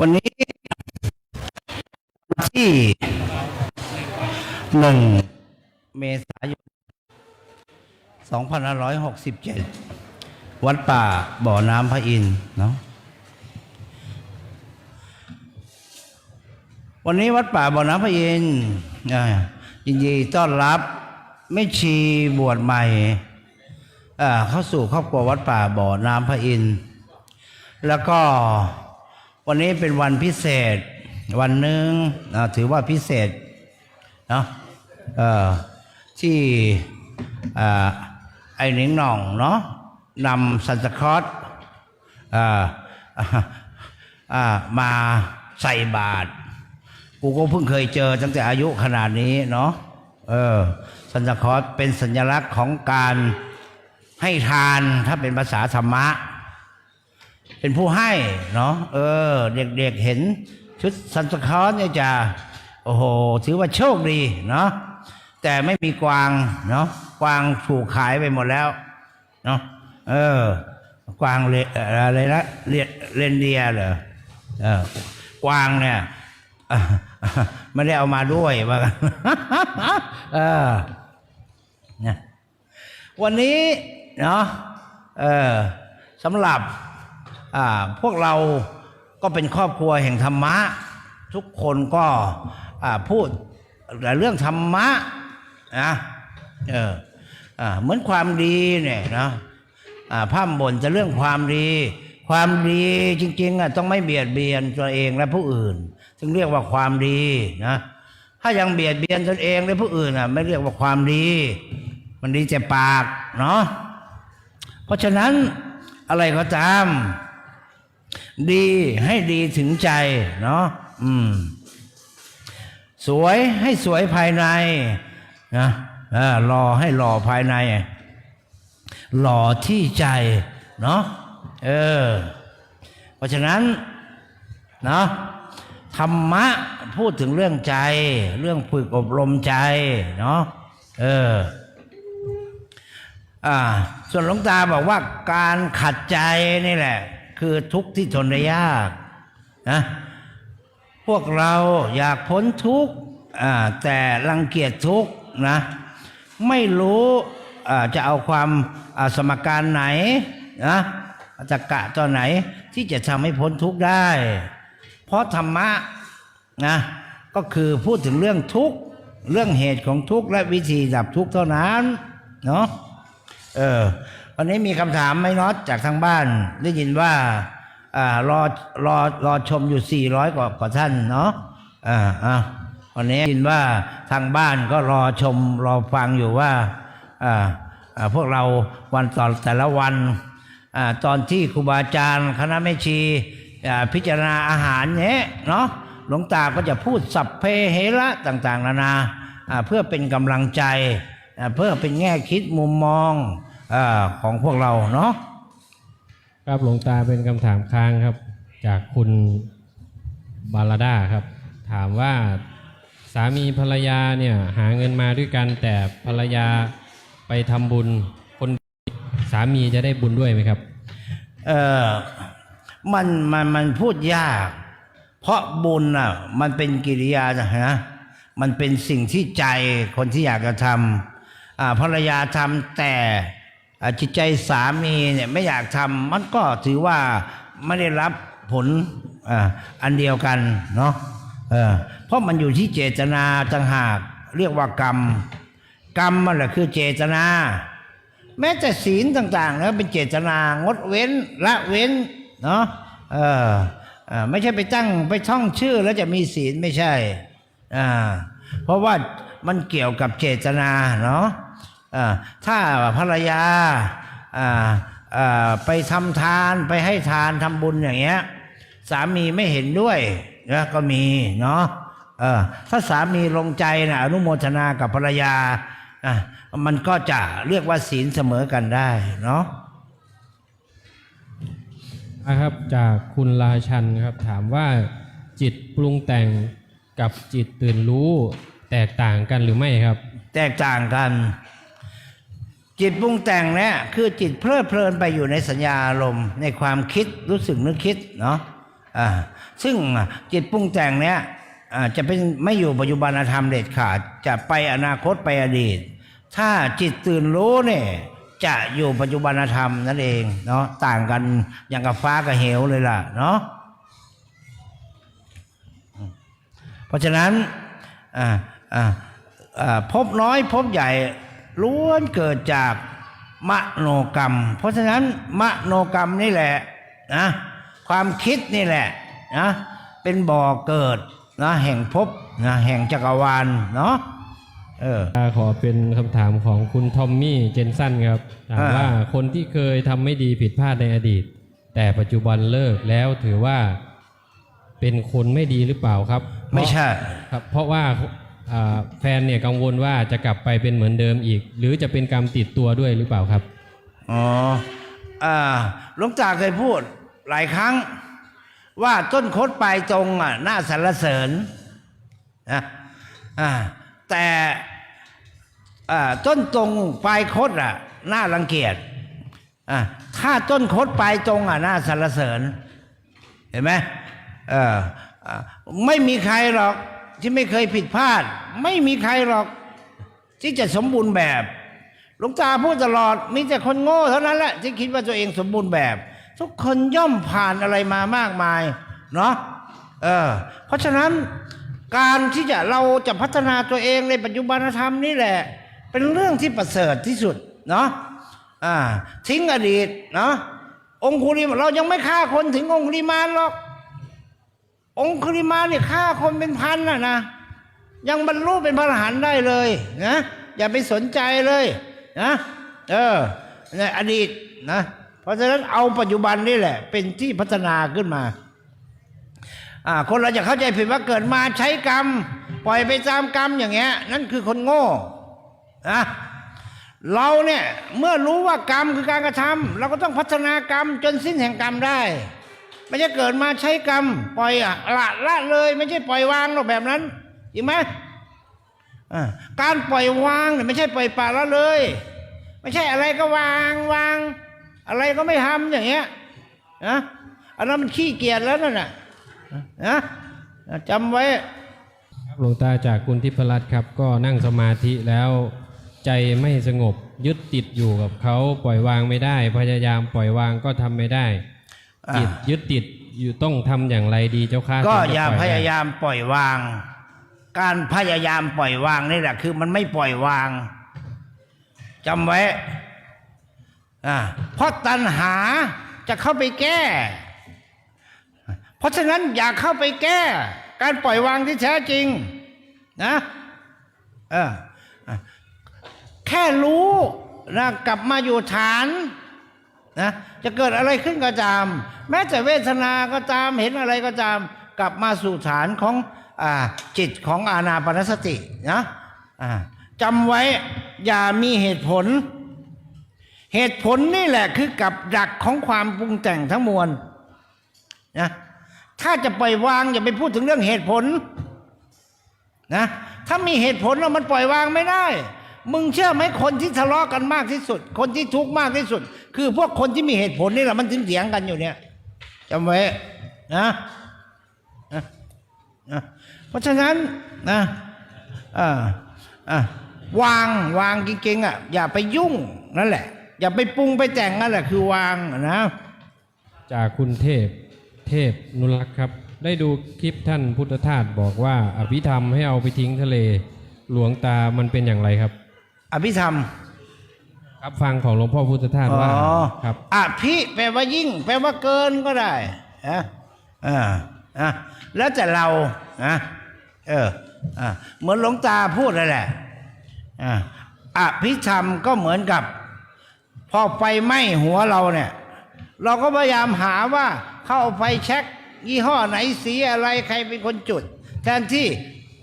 วันนี้ที่หนึ่งเมษายน2567 วัดป่าบ่อน้ำพระอินทร์เนาะวันนี้วัดป่าบ่อน้ำพระอินทร์ยินดีต้อนรับไม่ชีบวชใหม่เข้าสู่ครอบครัววัดป่าบ่อน้ำพระอินทร์แล้วก็ วันนี้เป็นวันพิเศษ วันหนึ่งถือว่าพิเศษเนาะเออที่อไอ้หนิงหน่องเนาะนำซันตาคลอสมาใส่บาตรกูก็เพิ่งเคยเจอตั้งแต่อายุขนาดนี้เนาะเออสัญญคอสเป็นสัญลักษณ์ของการให้ทานถ้าเป็นภาษาธรรมะ เป็นผู้ให้เนาะเออ เด็กๆเห็นชุดสันตาคลอสเนี่ยจะโอ้โหถือว่าโชคดีเนาะแต่ไม่มีกวางเนาะกวางถูกขายไปหมดแล้วเนาะเออกวางเลอะไรนะเรนเรนเดียเหรอเออกวางเนี่ยไม่ได้เอามาด้วยว่ากันเออนะวันนี้เนาะเออสำหรับ พวกเราก็เป็นครอบครัวแห่งธรรมะ ทุกคนก็พูดแต่เรื่องธรรมะนะเออเหมือนความดีเนี่ยนะอ่าพบ่นจะเรื่องความดี ความดีจริงๆอะต้องไม่เบียดเบียนตัวเองและผู้อื่นจึงเรียกว่าความดีนะถ้ายังเบียดเบียนตนเองและผู้อื่นอะไม่เรียกว่าความดี มันดีแต่ปากเนาะเพราะฉะนั้นอะไรก็ตาม ดีให้ดีถึงใจเนาะอืม สวยให้สวยภายในนะเออรอให้หล่อภายใน หล่อที่ใจ เนาะเออ เพราะฉะนั้นเนาะธรรมะพูดถึงเรื่องใจ เรื่องฝึกอบรมใจเนาะเอออ่าส่วนหลวงตาบอกว่าการขัดใจนี่แหละ คือทุกข์ที่ทนได้ยากนะพวกเราอยากพ้นทุกข์แต่รังเกียจทุกข์นะไม่รู้จะเอาความสมการไหนนะจะกะตอนไหนที่จะทำให้พ้นทุกข์ได้ เพราะธรรมะนะก็คือพูดถึงเรื่องทุกข์เรื่องเหตุของทุกข์และวิธีดับทุกข์เท่านั้นเนาะเออ วันนี้มีคำถามไหมน็อตจากทางบ้าน ได้ยินว่าอ่ารอรอรอชมอยู่ 400 กว่ากว่าท่านเนาะอ่าอ่าวันนี้ได้ยินว่าทางบ้านก็รอชมรอฟังอยู่ว่าอ่าอ่าพวกเราวันต่อแต่ละวันอ่าตอนที่ครูบาอาจารย์คณะแม่ชีอ่าพิจารณาอาหารเนี้ยเนาะหลวงตาก็จะพูดสัพเพเหระต่าง ๆ นานาอ่าเพื่อเป็นกำลังใจเพื่อเป็นแง่คิดมุมมอง อาของพวกเราเนาะครับหลวงตาเป็นคำถามค้างครับ จากคุณบาลาดาครับ ถามว่าสามีภรรยาเนี่ยหาเงินมาด้วยกันแต่ภรรยาไปทำบุญคนสามีจะได้บุญด้วยไหมครับ เออมันมันมันพูดยาก เพราะบุญอะมันเป็นกิริยานะฮะมันเป็นสิ่งที่ใจคนที่อยากจะทำอ่าภรรยาทำแต่อ่า จิตใจสามีเนี่ยไม่อยากทำมันก็ถือว่าไม่ได้รับผลอ,อันเดียวกันเนาะเพราะมันอยู่ที่เจตนาต่างหากเรียกว่ากรรม กรรมมันแหละคือเจตนา แม้แต่ศีลต่างๆแล้วเป็นเจตนางดเว้นละเว้นเนาะเออไม่ใช่ไปตั้งไปท่องชื่อแล้วจะมีศีลไม่ใช่อ่าเพราะว่ามันเกี่ยวกับเจตนาเนาะ ถ้าภรรยาอ่าอ่าไปทำทานไปให้ทานทำบุญอย่างเงี้ย สามีไม่เห็นด้วยนะก็มีเนาะเออถ้าสามีลงใจนะอนุโมทนากับภรรยาอะมันก็จะเรียกว่าศีลเสมอกันได้เนาะนะครับจากคุณราชันครับถามว่าจิตปรุงแต่งกับจิตตื่นรู้ แตกต่างกันหรือไม่ครับ แตกต่างกัน จิตปรุงแต่งเนี่ยคือจิตเพลิดเพลินไปอยู่ในสัญญาอารมณ์ในความคิดรู้สึกนึกคิดเนาะอ่าซึ่งจิตปรุงแต่งเนี้ยจะเป็นไม่อยู่ปัจจุบันธรรมเด็ดขาดจะไปอนาคตไปอดีต ถ้าจิตตื่นรู้เนี่ยจะอยู่ปัจจุบันธรรมนั่นเองเนาะต่างกันอย่างกับฟ้ากับเหวเลยล่ะเนาะเพราะฉะนั้นพบน้อยพบใหญ่ ล้วนเกิดจากมโนกรรม เพราะฉะนั้นมโนกรรมนี่แหละนะความคิดนี่แหละนะเป็นบ่อเกิดนะแห่งภพนะแห่งจักรวาลเนาะเออขอเป็นคำถามของคุณทอมมี่เจนสันครับถามอ่าว่าคนที่เคยทำไม่ดีผิดพลาดในอดีต แต่ปัจจุบันเลิกแล้วถือว่าเป็นคนไม่ดีหรือเปล่าครับ ไม่ใช่ครับ เพราะว่าอ่า แฟนเนี่ยกังวลว่าจะกลับไปเป็นเหมือนเดิมอีก หรือจะเป็นกรรมติดตัวด้วยหรือเปล่าครับ อ๋ออ่าหลวงตาเคยพูดหลายครั้ง ว่าต้นคดปลายตรงอะน่าสรรเสริญนะอ่าแต่อ่าต้นตรงปลายคดอะน่ารังเกียจอ่าถ้าต้นคดปลายตรงอะน่าสรรเสริญ เห็นไหมเออไม่มีใครหรอก ที่ไม่เคยผิดพลาด ไม่มีใครหรอก ที่จะสมบูรณ์แบบหลวงตาพูดตลอดมีแต่คนโง่เท่านั้นแหละที่คิดว่าตัวเองสมบูรณ์แบบ ทุกคนย่อมผ่านอะไรมามากมายเนาะเออเพราะฉะนั้นการที่จะเราจะพัฒนาตัวเองในปัจจุบันธรรมนี่แหละ เป็นเรื่องที่ประเสริฐที่สุดเนาะอ่าทิ้งอดีตเนาะองคุลิเรายังไม่ฆ่าคนถึงองคุลิมานหรอก องคุลิมาเนี่ยฆ่าคนเป็นพันน่ะนะยังบรรลุเป็นพระอรหันต์ได้เลยนะอย่าไปสนใจเลยนะเออในอดีตนะเพราะฉะนั้นเอาปัจจุบันนี่แหละ เป็นที่พัฒนาขึ้นมาอ่าคนเราจะเข้าใจผิดว่าเกิดมาใช้กรรม ปล่อยไปตามกรรมอย่างเงี้ย นั่นคือคนโง่นะเราเนี่ยเมื่อรู้ว่ากรรมคือการกระทำเราก็ต้องพัฒนากรรมจนสิ้นแห่งกรรมได้ ไม่ใช่เกิดมาใช้กรรม ปล่อยอะละละเลย ไม่ใช่ปล่อยวางหรอกแบบนั้นจริงไหมการปล่อยวางเนี่ยไม่ใช่ปล่อยปละละเลย ไม่ใช่อะไรก็วางวาง อะไรก็ไม่ทำอย่างเงี้ยนะอันนั้นมันขี้เกียจแล้วนั่นน่ะนะจำไว้ครับหลวงตาจากคุณทิพรัตน์ครับ ก็นั่งสมาธิแล้วใจไม่สงบยึดติดอยู่กับเขาปล่อยวางไม่ได้ พยายามปล่อยวางก็ทำไม่ได้ จิตยึดติดอยู่ต้องทำอย่างไรดีเจ้าค่ะก็ถึงจะอย่าปล่พได้ยายามปล่อยวาง การพยายามปล่อยวางนี่แหละ คือมันไม่ปล่อยวางจำไว้อ่าเพราะตัณหาจะเข้าไปแก้ เพราะฉะนั้นอย่าเข้าไปแก้ การปล่อยวางที่แท้จริง นะเอออะแค่รู้นะกลับมาอยู่ฐาน นะจะเกิดอะไรขึ้นก็ตาม แม้แต่เวทนาก็ตามเห็นอะไรก็ตาม กลับมาสู่ฐานของอจิตของอาณาปณสตินะจำไว้อย่ามีเหตุผล เหตุผลนี่แหละคือกับดักของความปรุงแต่งทั้งมวลนะถ้าจะปล่อยวางอย่าไปพูดถึงเรื่องเหตุผลนะถ้ามีเหตุผลแล้วมันปล่อยวางไม่ได้ มึงเชื่อไหมคนที่ทะเลาะกันมากที่สุด คนที่ทุกข์มากที่สุด คือพวกคนที่มีเหตุผลนี่แหละมันถึงเถียงกันอยู่เนี่ยจำไว้นะนะเพราะฉะนั้นนะอ่าอ่าวางวางจริงๆอะอย่าไปยุ่งนั่นแหละ อย่าไปปรุงไปแต่งนั่นแหละคือวางนะ จากคุณเทพเทพนุรักษ์ครับ ได้ดูคลิปท่านพุทธทาสบอกว่าอภิธรรมให้เอาไปทิ้งทะเล หลวงตามันเป็นอย่างไรครับ อภิธรรมครับฟังของหลวงพ่อพุทธทาสอ๋ว่าอครับอภิแปลว่ายิ่ง แปลว่าเกินก็ได้นะอ่าอะแล้วแต่เรานะเอออะเหมือนหลวงตาพูดนั่นแหละอะอภิธรรมก็เหมือนกับ พอไฟไหม้หัวเราเนี่ย เราก็พยายามหาว่าเข้าเอาไฟแช็กยี่ห้อไหนสีอะไรใครเป็นคนจุด แทนที่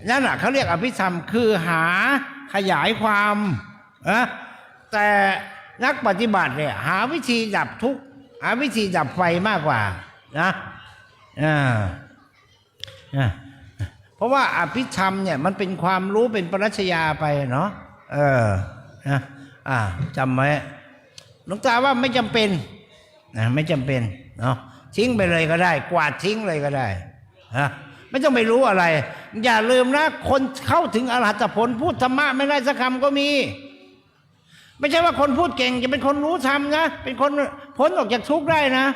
นั่นน่ะเขาเรียกอภิธรรมคือหา ขยายความนะแต่นักปฏิบัติเนี่ยหาวิธีดับทุกข์หาวิธีดับไฟมากกว่านะอ่าอ่าเพราะว่าอภิธรรมเนี่ยมันเป็นความรู้เป็นปรัชญาไปเนาะเออนะอ่าจำไว้หลวงตาว่าไม่จำเป็นนะไม่จำเป็นเนาะทิ้งไปเลยก็ได้ กวาดทิ้งเลยก็ได้ฮะ ไม่ต้องไปรู้อะไร อย่าลืมนะคนเข้าถึงอรหัตผลพูดธรรมะไม่ได้สักคำก็มี ไม่ใช่ว่าคนพูดเก่ง จะเป็นคนรู้ธรรมนะ เป็นคนพ้นออกจากทุกข์ได้นะ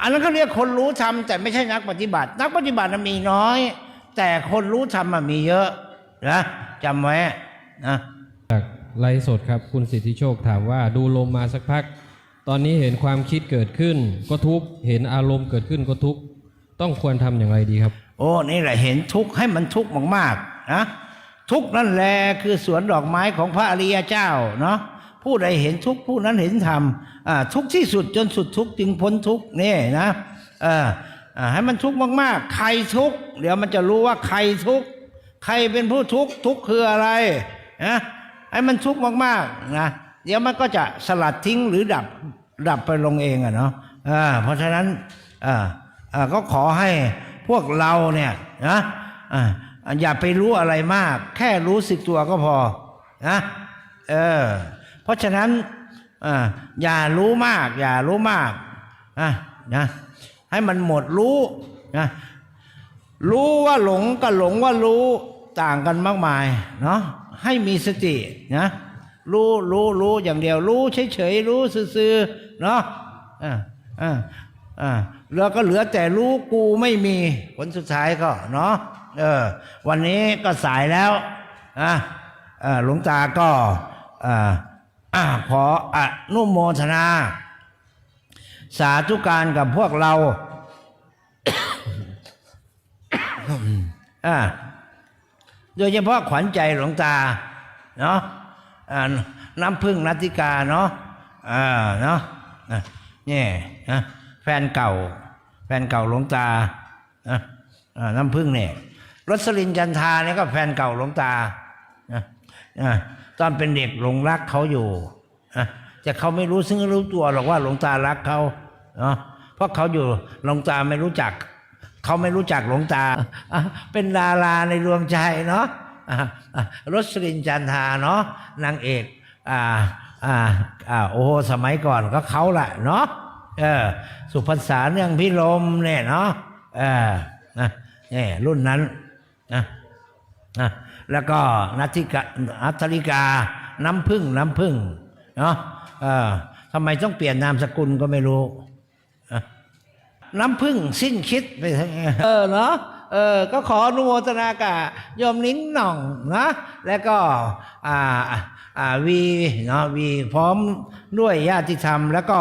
อันนั้นเขาเรียกคนรู้ธรรมแต่ไม่ใช่นักปฏิบัติ นักปฏิบัติน่ะมีน้อย แต่คนรู้ธรรมมีเยอะนะจำไว้นะจากไลฟ์สดครับคุณสิทธิโชคถามว่าดูลมมาสักพัก ตอนนี้เห็นความคิดเกิดขึ้น ก็ทุกเห็นอารมณ์เกิดขึ้นก็ทุก ต้องควรทำอย่างไรดีครับ โอ้นี่แหละเห็นทุกข์ให้มันทุกข์มากๆนะทุกข์นั่นแหละคือสวนดอกไม้ของพระอริยเจ้าเนาะผู้ใดเห็นทุกข์ผู้นั้นเห็นธรรมอ่าทุกข์ที่สุดจนสุดทุกข์จึงพ้นทุกข์นี่นะเออให้มันทุกข์มากๆ ใครทุกข์เดี๋ยวมันจะรู้ว่าใครทุกข์ใครเป็นผู้ทุกข์ทุกข์คืออะไรนะให้มันทุกข์มากๆนะเดี๋ยวมันก็จะสลัดทิ้งหรือดับดับไปลงเองอะเนาะเพราะฉะนั้นอ่า ก็ขอให้พวกเราเนี่ยนะอย่าไปรู้อะไรมาก แค่รู้สึกตัวก็พอนะเออเพราะฉะนั้นออย่ารู้มาก อย่ารู้มากนะนะให้มันหมดรู้นะรู้ว่าหลงกับหลงว่ารู้ต่างกันมากมายเนาะให้มีสตินะรู้รู้รู้อย่างเดียว รู้เฉยๆรู้ซื่อๆเนาะอ่าอ่า อ่าแล้วก็เหลือแต่รู้กูไม่มีผลสุดท้ายก็เนาะเออ วันนี้ก็สายแล้วอะหลวงตาก็อ่าอ่าขออนุโมทนา สาธุการกับพวกเราอ่าโดยเฉพาะขวัญใจหลวงตาเนาะน้ำพึ่งนัตติกาเนาะอ่าเนาะอะนี่นะ แฟนเก่า แฟนเก่าหลวงตาน้ำพึ่งเนี่ยรสลินจันทาเนี่ยก็แฟนเก่าหลวงตาตอนเป็นเด็กหลงรักเขาอยู่อะแต่เขาไม่รู้ซึ่งรู้ตัวหรอกว่าหลวงตารักเขาเพราะเขาอยู่หลวงตาไม่รู้จัก เขาไม่รู้จักหลวงตา เป็นดาราในดวงใจเนาะอะอะรสลินจันทาเนาะนางเอกอ่าอ่าอ่าโอ้โหสมัยก่อนก็เขาแหละเนาะ เออสุพรรษาเนื่องพิรมเนี่ยเนาะเออนะเนี่ยรุ่นนั้นนะนะแล้วก็นัทธิกานัทธริกา น้ำพึ่งน้ำพึ่งเนาะเออทำไมต้องเปลี่ยนนามสกุลก็ไม่รู้ น้ำพึ่งสิ้นคิดไปเออเนาะเออ ก็ขออนุโมทนากับโยมนิ้งหน่องนะ แล้วก็ อ่า อ่า วี เนาะ วีพร้อมด้วยญาติธรรม แล้วก็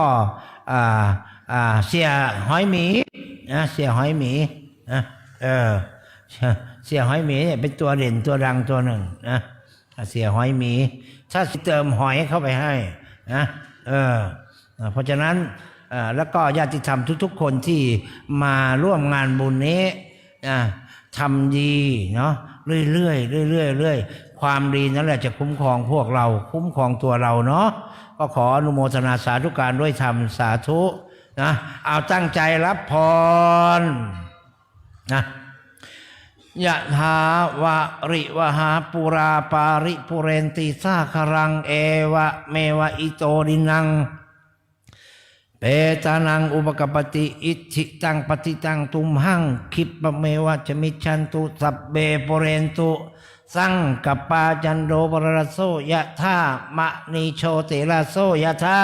เสียหอยหมีนะเสียหอยหมีนะเออเสียหอยหมีเนี่ยเป็นตัวเด่นตัวดังตัวหนึ่งนะเสียหอยหมี ถ้าเติมหอยเข้าไปให้นะเออเพราะฉะนั้นแล้วก็ญาติธรรมทุกๆ คนที่มาร่วมงานบุญนี้อะทำดีเนาะเรื่อยๆเรื่อยๆเรื่อย ความดีนั่นแหละจะคุ้มครองพวกเรา คุ้มครองตัวเราเนาะก็ขออนุโมทนาสาธุการด้วยธรรมสาธุนะเอาตั้งใจรับพรนะยะถาวะริวหาปุราปาริปุเรนติสาครังเอวะเมวะอิโตดินังเปตานังอุปกปปติอิทิตังปฏิตังตุมหังคิปะเมวะจมิชันตุสัพเบปุเรนตุ สังกปปาจันโดปรรโสยะธามะนีโชเตระโสยะธา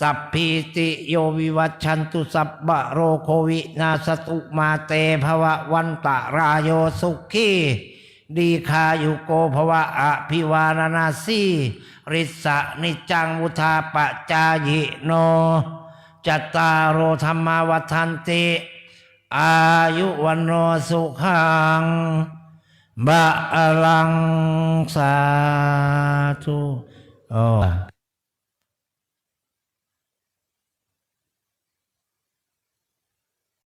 สัพพิติโยวิวัชชันตุสัพบะโรโควินาสตุมาเตภวะวันตะรายโยสุขีดีคายุโกภวะอภิวานานาสีริสะนิจังมุทาปจายิโน จัตตารโอธรรมาวัฏันติ อายุวันโนสุขัง บะลังสาธุโอ้